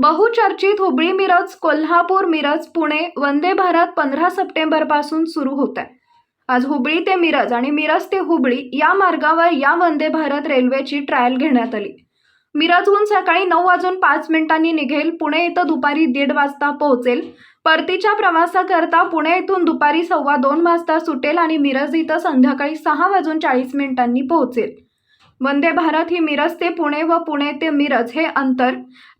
बहुचर्चित हुबळी मिरज कोल्हापूर मिरज पुणे वंदे भारत पंधरा सप्टेंबरपासून सुरू होत आहे आज हुबळी ते मिरज आणि मिरज ते हुबळी या मार्गावर या वंदे भारत रेल्वेची ट्रायल घेण्यात आली. मिरजहून सकाळी नऊ वाजून पाच मिनिटांनी निघेल पुणे इथं दुपारी दीड वाजता पोहोचेल. परतीच्या प्रवासाकरता पुणे इथून दुपारी सव्वा दोन वाजता सुटेल आणि मिरज इथं संध्याकाळी सहा वाजून चाळीस मिनिटांनी पोहोचेल. वंदे भारत ही मिरज ते पुणे व पुणे ते मिरज हे अंतर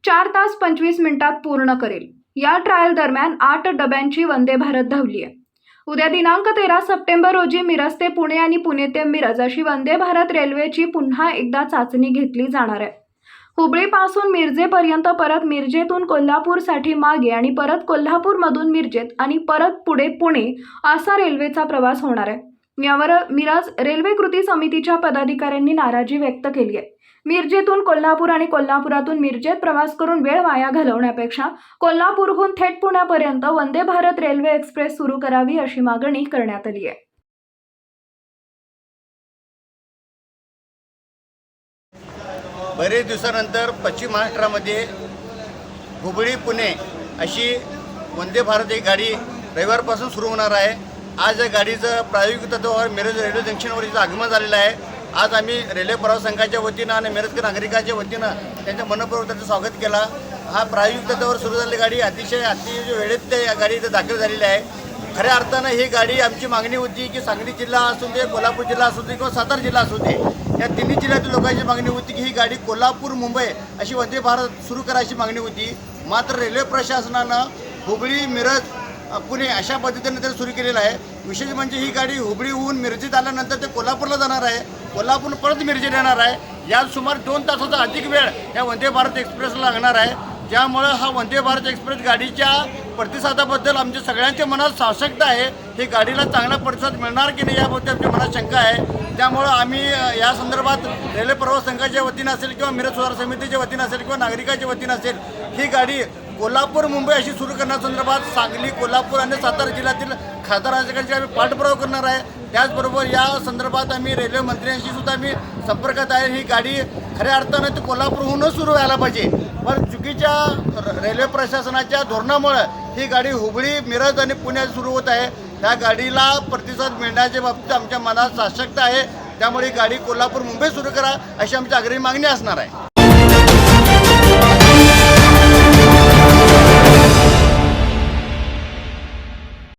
चार तास पंचवीस मिनिटात पूर्ण करेल. या ट्रायल दरम्यान आठ डब्यांची वंदे भारत धावली आहे. उद्या दिनांक तेरा सप्टेंबर रोजी मिरज ते पुणे आणि पुणे ते मिरज अशी वंदे भारत रेल्वेची पुन्हा एकदा चाचणी घेतली जाणार आहे. हुबळीपासून मिरजेपर्यंत परत मिरजेतून कोल्हापूरसाठी मागे आणि परत कोल्हापूरमधून मिरजेत आणि परत पुढे पुणे असा रेल्वेचा प्रवास होणार आहे. यावर मिराज रेल्वे कृती समितीच्या पदाधिकाऱ्यांनी नाराजी व्यक्त केली आहे. मिरजेतून कोल्हापूर आणि कोल्हापुरातून मिरजेत प्रवास करून वेळ वाया घालवण्यापेक्षा कोल्हापूरहून थेट पुण्यापर्यंत वंदे भारत रेल्वे एक्सप्रेस सुरू करावी अशी मागणी करण्यात आली आहे. बरेच दिवसानंतर पश्चिम महाराष्ट्रामध्ये हुबळी पुणे अशी वंदे भारत ही गाडी रविवारपासून सुरू होणार आहे. आज या गाडीचं प्रायोगिक तत्वावर मिरज रेल्वे जंक्शनवर इथं आगमन झालेलं आहे. आज आम्ही रेल्वे प्रवास संघाच्या वतीनं आणि मिरजकर नागरिकाच्या वतीनं त्यांच्या मनपूर्वक त्यांचं स्वागत केला. हा प्रायोगिक तत्वावर सुरू झालेली गाडी अतिशय अतिशय वेळेत ते या गाडी इथं दाखल झालेली आहे. खऱ्या अर्थानं ही गाडी आमची मागणी होती की सांगली जिल्हा असू दे कोल्हापूर जिल्हा असू दे किंवा सातारा जिल्हा असू दे या तिन्ही जिल्ह्यातील लोकांची मागणी होती की ही गाडी कोल्हापूर मुंबई अशी वंदे भारत सुरू करायची मागणी होती. मात्र रेल्वे प्रशासनानं हुबळी मिरज पुणे अशा पद्धतीने ते सुरू केलेलं आहे. विशेष म्हणजे ही गाडी हुबळीहून मिरजेत आल्यानंतर ते कोल्हापूरला जाणार आहे. कोल्हापूर परत मिरजेत येणार आहे. यात सुमारे दोन तासाचा अधिक वेळ या वंदे भारत एक्सप्रेसला लागणार आहे. ज्यामुळं हा वंदे भारत एक्सप्रेस गाडीच्या प्रतिसादाबद्दल आमच्या सगळ्यांच्या मनात साशक्ता आहे. ही गाडीला चांगला प्रतिसाद मिळणार की नाही याबद्दल आमच्या मनात शंका आहे. त्यामुळं आम्ही या संदर्भात रेल्वे प्रवास संघाच्या वतीनं असेल किंवा मिरज सुधार समितीच्या वतीनं असेल किंवा नागरिकाच्या वतीनं असेल ही गाडी कोल्हापूर मुंबई अशी सुरू करण्यासंदर्भात सांगली कोल्हापूर आणि सातारा जिल्ह्यातील खासदार खासदारांच्याकडे आम्ही पाठपुरावा करणार आहे त्याचबरोबर या संदर्भात आम्ही रेल्वे मंत्र्यांशी सुद्धा आम्ही संपर्कात आहे. ही गाडी खऱ्या अर्थानं ती कोल्हापूरहूनच सुरू व्हायला पाहिजे. पण चुकीच्या रेल्वे प्रशासनाच्या धोरणामुळं ही गाडी हुबळी मिरज आणि पुण्यात सुरू होत आहे. त्या गाडीला प्रतिसाद मिळण्याच्या बाबतीत आमच्या मनात साशक्त आहे. त्यामुळे गाडी कोल्हापूर मुंबई सुरू करा अशी आमची आग्रही मागणी असणार आहे.